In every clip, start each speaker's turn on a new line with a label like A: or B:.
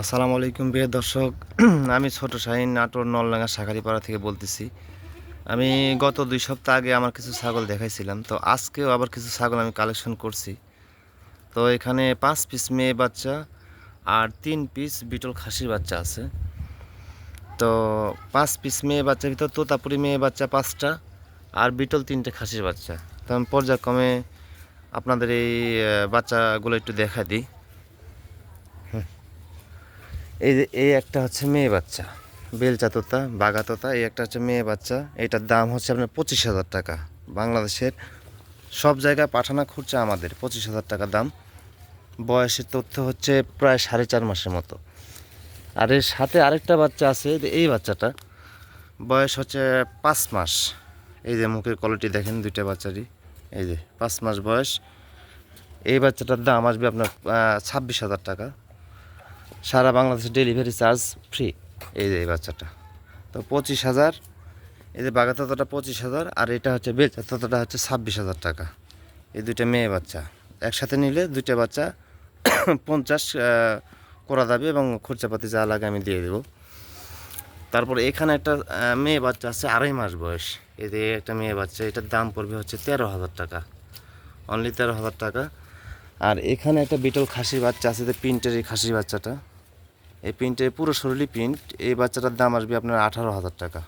A: আসসালামু আলাইকুম প্রিয় দর্শক। আমি ছোট শাহিন নাটোর নলডাঙ্গা শাখারিপাড়া থেকে বলতেছি। আমি গত দুই সপ্তাহ আগে আমার কিছু ছাগল দেখাইছিলাম। তো আজকেও আবার কিছু ছাগল আমি কালেকশন করছি। তো এখানে পাঁচ পিস মেয়ে বাচ্চা আর তিন পিস বিটল খাসির বাচ্চা আছে। তো পাঁচ পিস মেয়ে বাচ্চার ভিতর তোতাপুরি মেয়ে বাচ্চা পাঁচটা আর বিটল তিনটে খাসির বাচ্চা। তো আমি পর্যায়ক্রমে আপনাদের এই বাচ্চাগুলো একটু দেখা দিই। এই যে, এই একটা হচ্ছে মেয়ে বাচ্চা। বেলচা তোতা বাঘা তোতা, এই একটা হচ্ছে মেয়ে বাচ্চা। এটার দাম হচ্ছে আপনার পঁচিশ হাজার টাকা। বাংলাদেশের সব জায়গায় পাঠানো খুঁজছে আমাদের, পঁচিশ হাজার টাকা দাম। বয়সের তথ্য হচ্ছে প্রায় সাড়ে চার মাসের মতো। আর এর সাথে আরেকটা বাচ্চা আছে, এই বাচ্চাটা। বয়স হচ্ছে পাঁচ মাস। এই যে, মুখের কোয়ালিটি দেখেন দুইটা বাচ্চারই। এই যে, পাঁচ মাস বয়স। এই বাচ্চাটার দাম আসবে আপনার ছাব্বিশ হাজার টাকা। সারা বাংলাদেশে ডেলিভারি চার্জ ফ্রি এই যে এই বাচ্চাটা। তো পঁচিশ হাজার, এই যে বাঘা ততটা পঁচিশ হাজার, আর এটা হচ্ছে বেচা ততটা হচ্ছে ছাব্বিশ হাজার টাকা। এই দুইটা মেয়ে বাচ্চা। একসাথে নিলে দুইটা বাচ্চা পঞ্চাশ করা যাবে এবং খরচাপাতি যা লাগে আমি দিয়ে দেবো। তারপর এখানে একটা মেয়ে বাচ্চা আছে আড়াই মাস বয়স। যে একটা মেয়ে বাচ্চা, এটার দাম পড়বে হচ্ছে তেরো হাজার টাকা। অনলি তেরো হাজার টাকা। আর এখানে একটা বিটল খাসির বাচ্চা আছে প্রিন্টের এই খাসির বাচ্চাটা। এই প্রিন্টের পুরো শরীরই প্রিন্ট। এই বাচ্চাটার দাম আসবে আপনার আঠারো হাজার টাকা।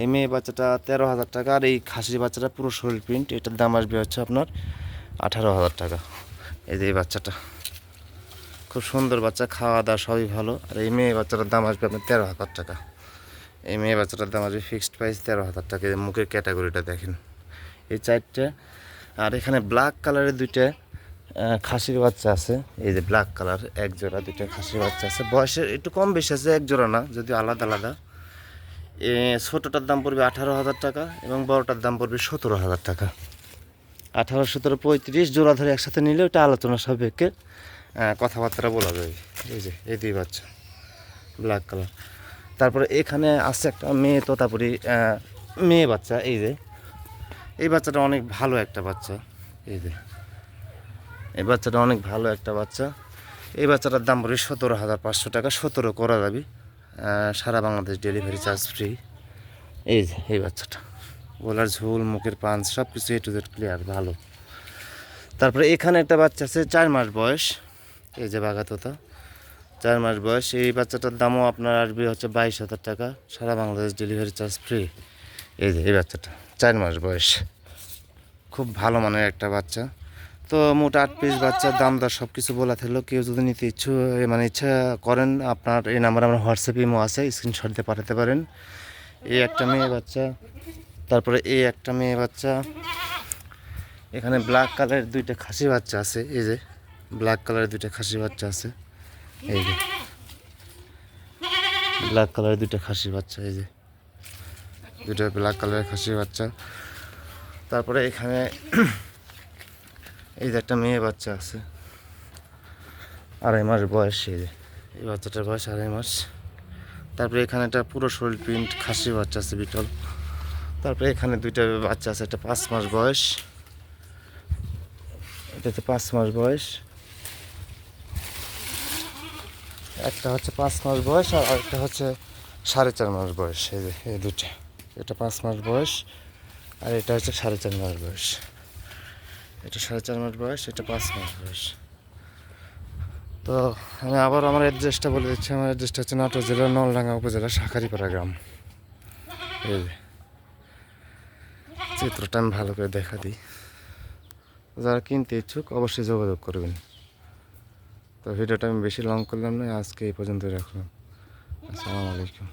A: এই মেয়ে বাচ্চাটা তেরো হাজার টাকা, আর এই খাসির বাচ্চাটা পুরো শরীর প্রিন্ট। এটার দাম আসবে হচ্ছে আপনার আঠারো হাজার টাকা। এই যে এই বাচ্চাটা। খুব সুন্দর বাচ্চা, খাওয়া দাওয়া সবই ভালো। আর এই মেয়ে বাচ্চাটার দাম আসবে আপনার তেরো হাজার টাকা। এই মেয়ে বাচ্চাটার দাম আসবে ফিক্সড প্রাইস তেরো হাজার টাকা। এই মুখের ক্যাটাগরিটা দেখেন। এই চারটে, আর এখানে ব্ল্যাক কালারের দুইটা খাসির বাচ্চা আছে। এই যে ব্ল্যাক কালার এক জোড়া দুইটা খাসির বাচ্চা আছে। বয়সের একটু কম বেশি আছে এক জোড়া না যদি আলাদা আলাদা। ছোটোটার দাম পড়বে আঠারো হাজার টাকা এবং বড়টার দাম পড়বে সতেরো হাজার টাকা। আঠারো, সতেরো, পঁয়ত্রিশ জোড়া ধরে একসাথে নিলে ওটা আলোচনা সাপেক্ষে কথাবার্তা বলা যাবে এই যে, এই দুই বাচ্চা ব্ল্যাক কালার তারপরে এখানে আছে একটা মেয়ে তোতাপুরি মেয়ে বাচ্চা, এই যে। এই বাচ্চাটা অনেক ভালো একটা বাচ্চা, এই যে। এই বাচ্চাটা অনেক ভালো একটা বাচ্চা। এই বাচ্চাটার দাম পড়বে সতেরো হাজার পাঁচশো টাকা, সতেরো করা যাবে। সারা বাংলাদেশ ডেলিভারি চার্জ ফ্রি এই যে, এই বাচ্চাটা। গলার ঝোল, মুখের পাঞ্চ সব কিছু এ টু জেড ক্লিয়ার ভালো। তারপরে এখানে একটা বাচ্চা আছে, চার মাস বয়স। এই যে বাগাতোতা চার মাস বয়স। এই বাচ্চাটার দামও আপনার আসবে হচ্ছে বাইশ হাজার টাকা। সারা বাংলাদেশ ডেলিভারি চার্জ ফ্রি এই যে, এই বাচ্চাটা, চার মাস বয়স। খুব ভালো মানের একটা বাচ্চা। তো মোট আট পিস বাচ্চার দাম দর সব কিছু বলা থাকল। কেউ যদি নিতে ইচ্ছু মানে ইচ্ছা করেন, আপনার এই নাম্বার আমার হোয়াটসঅ্যাপ ইমো আছে স্ক্রিনশট দিয়ে পাঠাতে পারেন। এই একটা মেয়ে বাচ্চা, তারপরে এই একটা মেয়ে বাচ্চা। এখানে ব্ল্যাক কালারের দুইটা খাসি বাচ্চা আছে, এই যে ব্ল্যাক কালারের দুইটা খাসি বাচ্চা আছে, এই যে। ব্ল্যাক কালারের দুইটা খাসি বাচ্চা, এই যে। দুইটা ব্ল্যাক কালারের খাসি বাচ্চা। তারপরে এখানে এই যে একটা মেয়ে বাচ্চা আছে। আড়াই মাস বয়স এই যে। এই বাচ্চাটার বয়স আড়াই মাস। তারপরে এখানে একটা পুরো শরীর প্রিন্ট খাসি বাচ্চা আছে বিটল। তারপরে এখানে দুইটা বাচ্চা আছে, একটা পাঁচ মাস বয়স। এটাতে পাঁচ মাস বয়স। একটা হচ্ছে পাঁচ মাস বয়স আর একটা হচ্ছে সাড়ে চার মাস বয়স। এই যে, এই দুটো এটা পাঁচ মাস বয়স আর এটা হচ্ছে সাড়ে চার মাস বয়স। এটা সাড়ে চার মাস বয়স, এটা পাঁচ মাস বয়স। তো আমি আবার আমার অ্যাড্রেসটা বলে দিচ্ছি। আমার অ্যাড্রেসটা হচ্ছে নাটোর জেলার নলডাঙ্গা উপজেলা শাখারিপাড়া গ্রাম। এই চিত্রটা আমি ভালো করে দেখা দিই। যারা কিনতে ইচ্ছুক অবশ্যই যোগাযোগ করবেন। তো ভিডিওটা আমি বেশি লং করলাম না, আজকে এই পর্যন্ত রাখলাম। আসসালামু আলাইকুম।